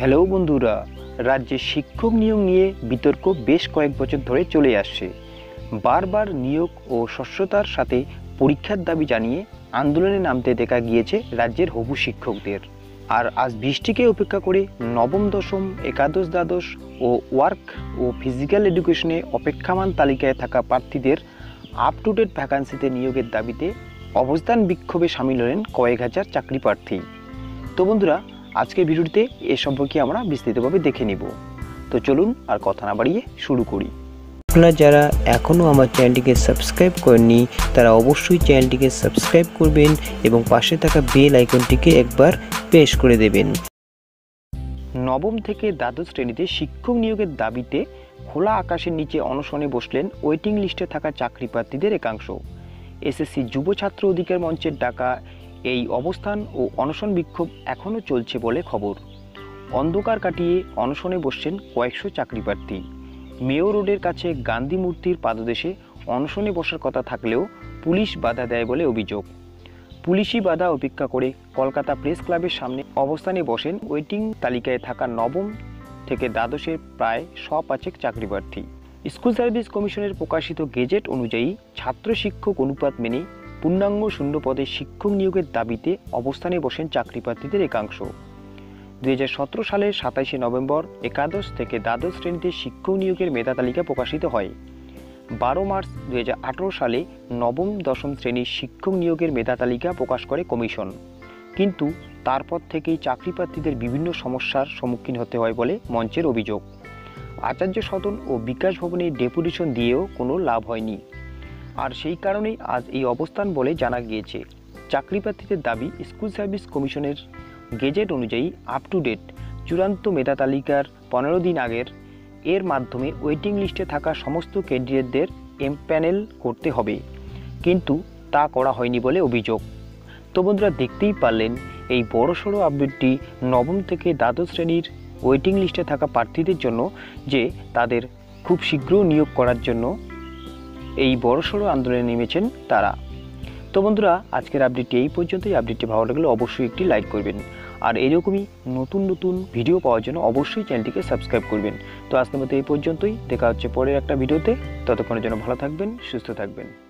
Hello বন্ধুরা, রাজ্যে শিক্ষক নিয়োগ নিয়ে বিতর্ক বেশ কয়েক বছর ধরে চলে আসছে। বারবার নিয়োগ ও স্বচ্ছতার সাথে পরীক্ষার দাবি জানিয়ে আন্দোলনে নামতে দেখা গিয়েছে রাজ্যের হবু শিক্ষকদের। আর আজ বৃষ্টিকে উপেক্ষা করে নবম, দশম, একাদশ, দ্বাদশ ও ওয়ার্ক ও ফিজিক্যাল এডুকেশনে অপেক্ষামান তালিকায় থাকা প্রার্থীদের আপ টু ডেট ভ্যাকান্সিতে নিয়োগের দাবিতে অবস্থান বিক্ষোভে সামিল হলেন কয়েক হাজার চাকরি প্রার্থী। তো বন্ধুরা আজকের ভিডিওটিতে এ সম্পর্কে আমরা বিস্তারিতভাবে দেখে নিব। তো চলুন আর কথা না বাড়িয়ে শুরু করি। আপনারা যারা এখনও আমার চ্যানেলটিকে সাবস্ক্রাইব করেননি তারা অবশ্যই চ্যানেলটিকে সাবস্ক্রাইব করবেন এবং পাশে থাকা বেল আইকনটিকে একবার প্রেস করে দেবেন। নবম থেকে দ্বাদশ শ্রেণীতে শিক্ষক নিয়োগের দাবিতে খোলা আকাশের নিচে অনশনে বসলেন ওয়েটিং লিস্টে থাকা চাকরি প্রার্থীদের একাংশ। এসএসসি যুব ছাত্র অধিকার মঞ্চের ডাকা এই অবস্থান ও অনশন বিক্ষোভ এখনও চলছে বলে খবর। অন্ধকার কাটিয়ে অনশনে বসছেন কয়েকশো চাকরি প্রার্থী। মেয়র রোডের কাছে গান্ধী মূর্তির পাদদেশে অনশনে বসার কথা থাকলেও পুলিশ বাধা দেয় বলে অভিযোগ। পুলিশি বাধা উপেক্ষা করে কলকাতা প্রেস ক্লাবের সামনে অবস্থানে বসেন ওয়েটিং তালিকায় থাকা নবম থেকে দ্বাদশের প্রায় শ পাঁচেক চাকরি প্রার্থী। স্কুল সার্ভিস কমিশনের প্রকাশিত গেজেট অনুযায়ী ছাত্র শিক্ষক অনুপাত মেনে পূর্ণাঙ্গ শূন্য পদে শিক্ষক নিয়োগের দাবিতে অবস্থানে বসেন চাকরি প্রার্থীদের একাংশ। দুই হাজার সতেরো সালের সাতাইশে নভেম্বর একাদশ থেকে দ্বাদশ শ্রেণীতে শিক্ষক নিয়োগের মেধা তালিকা প্রকাশিত হয়। বারো মার্চ দু হাজার আঠেরো সালে নবম দশম শ্রেণির শিক্ষক নিয়োগের মেধা তালিকা প্রকাশ করে কমিশন। কিন্তু তারপর থেকেই চাকরি প্রার্থীদের বিভিন্ন সমস্যার সম্মুখীন হতে হয় বলে মঞ্চের অভিযোগ। আচার্য সদন ও বিকাশ ভবনে ডেপুটেশন দিয়েও কোনো লাভ হয়নি। আর সেই কারণেই আজ এই অবস্থান বলে জানা গিয়েছে। চাকরি প্রার্থীদের দাবি, স্কুল সার্ভিস কমিশনের গেজেট অনুযায়ী আপ টু ডেট চূড়ান্ত মেধা তালিকার পনেরো দিন আগের এর মাধ্যমে ওয়েটিং লিস্টে থাকা সমস্ত ক্যান্ডিডেটদের এমপ্যানেল করতে হবে। কিন্তু তা করা হয়নি বলে অভিযোগ। তো বন্ধুরা, দেখতেই পারলেন, এই বড়সড় আপডেটটি নবম থেকে দ্বাদশ শ্রেণির ওয়েটিং লিস্টে থাকা প্রার্থীদের জন্য যে তাদের খুব শীঘ্র নিয়োগ করার জন্য এই বড়সড় আন্দোলনে নেমেছেন তারা। তো বন্ধুরা, আজকের আপডেটটি এই পর্যন্তই। আপডেটটি ভালো লাগলে অবশ্যই একটি লাইক করবেন। আর এরকমই নতুন নতুন ভিডিও পাওয়ার জন্য অবশ্যই চ্যানেলটিকে সাবস্ক্রাইব করবেন। তো আজকের মতো এই পর্যন্তই। দেখা হচ্ছে পরের একটা ভিডিওতে ততক্ষণের জন্য ভালো থাকবেন, সুস্থ থাকবেন।